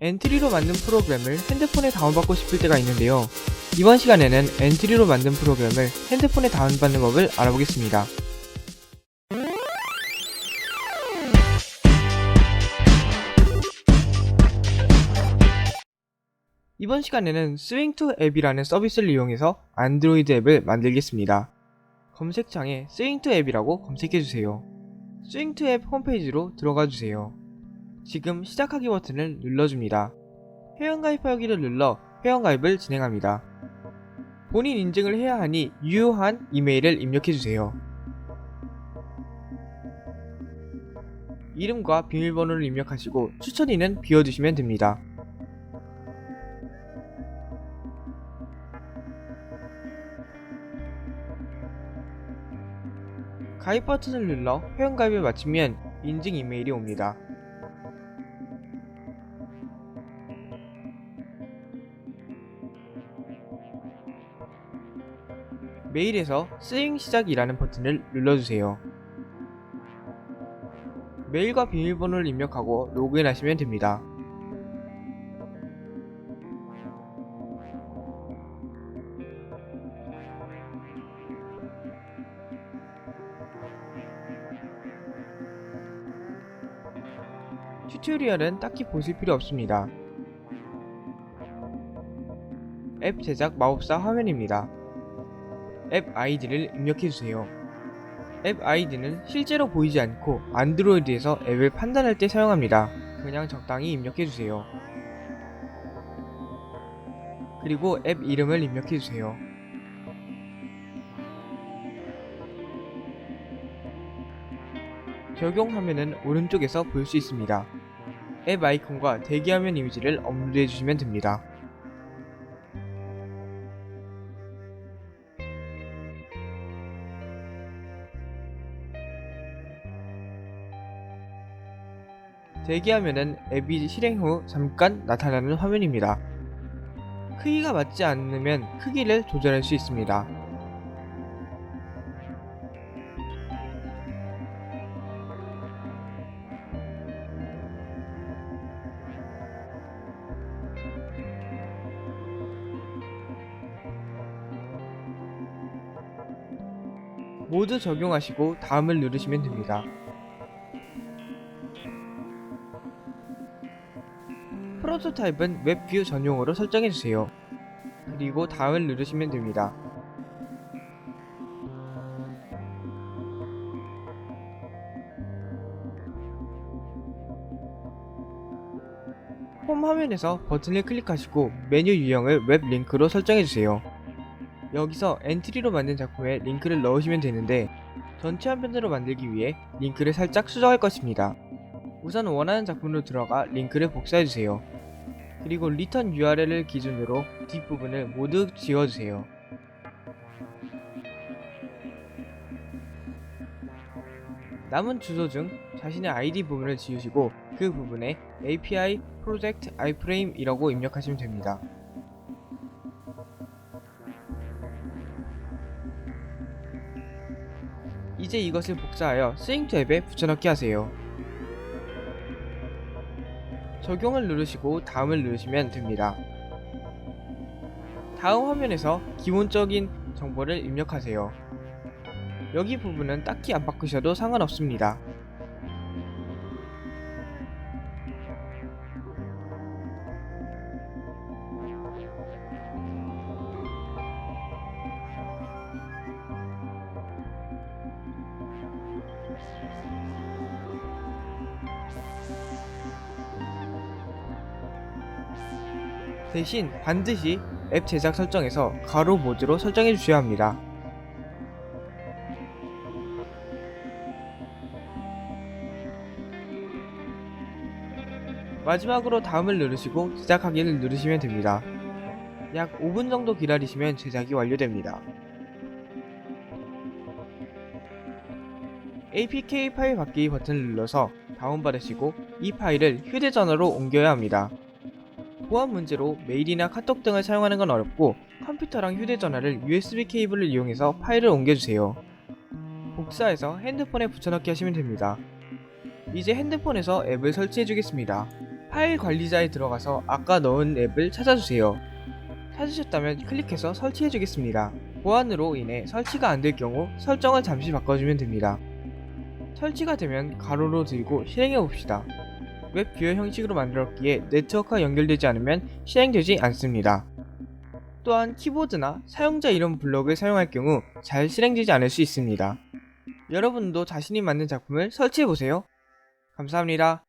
엔트리로 만든 프로그램을 핸드폰에 다운받고 싶을 때가 있는데요. 이번 시간에는 엔트리로 만든 프로그램을 핸드폰에 다운받는 법을 알아보겠습니다. 이번 시간에는 스윙투 앱이라는 서비스를 이용해서 안드로이드 앱을 만들겠습니다. 검색창에 스윙투 앱이라고 검색해주세요. 스윙투 앱 홈페이지로 들어가주세요. 지금 시작하기 버튼을 눌러줍니다. 회원가입 하기를 눌러 회원가입을 진행합니다. 본인 인증을 해야 하니 유효한 이메일을 입력해주세요. 이름과 비밀번호를 입력하시고 추천인은 비워주시면 됩니다. 가입 버튼을 눌러 회원가입을 마치면 인증 이메일이 옵니다. 메일에서 스윙 시작이라는 버튼을 눌러주세요. 메일과 비밀번호를 입력하고 로그인하시면 됩니다. 튜토리얼은 딱히 보실 필요 없습니다. 앱 제작 마법사 화면입니다. 앱 아이디를 입력해주세요. 앱 아이디는 실제로 보이지 않고 안드로이드에서 앱을 판단할 때 사용합니다. 그냥 적당히 입력해주세요. 그리고 앱 이름을 입력해주세요. 적용 화면은 오른쪽에서 볼 수 있습니다. 앱 아이콘과 대기화면 이미지를 업로드해 주시면 됩니다. 대기화면은 앱이 실행 후 잠깐 나타나는 화면입니다. 크기가 맞지 않으면 크기를 조절할 수 있습니다. 모두 적용하시고 다음을 누르시면 됩니다. 프로토타입은 웹뷰 전용으로 설정해주세요. 그리고 다음을 누르시면 됩니다. 홈 화면에서 버튼을 클릭하시고 메뉴 유형을 웹 링크로 설정해주세요. 여기서 엔트리로 만든 작품에 링크를 넣으시면 되는데 전체 화면으로 만들기 위해 링크를 살짝 수정할 것입니다. 우선 원하는 작품으로 들어가 링크를 복사해주세요. 그리고 리턴 URL을 기준으로 뒷부분을 모두 지워주세요. 남은 주소 중 자신의 ID 부분을 지우시고 그 부분에 API Project iframe이라고 입력하시면 됩니다. 이제 이것을 복사하여 스윙투 앱에 붙여넣기 하세요. 적용을 누르시고 다음을 누르시면 됩니다. 다음 화면에서 기본적인 정보를 입력하세요. 여기 부분은 딱히 안 바꾸셔도 상관없습니다. 대신 반드시 앱 제작 설정에서 가로 모드로 설정해 주셔야 합니다. 마지막으로 다음을 누르시고 제작하기를 누르시면 됩니다. 약 5분 정도 기다리시면 제작이 완료됩니다. APK 파일 받기 버튼을 눌러서 다운받으시고 이 파일을 휴대전화로 옮겨야 합니다. 보안 문제로 메일이나 카톡 등을 사용하는 건 어렵고 컴퓨터랑 휴대전화를 USB 케이블을 이용해서 파일을 옮겨주세요. 복사해서 핸드폰에 붙여넣기 하시면 됩니다. 이제 핸드폰에서 앱을 설치해 주겠습니다. 파일 관리자에 들어가서 아까 넣은 앱을 찾아주세요. 찾으셨다면 클릭해서 설치해 주겠습니다. 보안으로 인해 설치가 안 될 경우 설정을 잠시 바꿔주면 됩니다. 설치가 되면 가로로 들고 실행해 봅시다. 웹 뷰어 형식으로 만들었기에 네트워크가 연결되지 않으면 실행되지 않습니다. 또한 키보드나 사용자 이름 블록을 사용할 경우 잘 실행되지 않을 수 있습니다. 여러분도 자신이 만든 작품을 설치해 보세요. 감사합니다.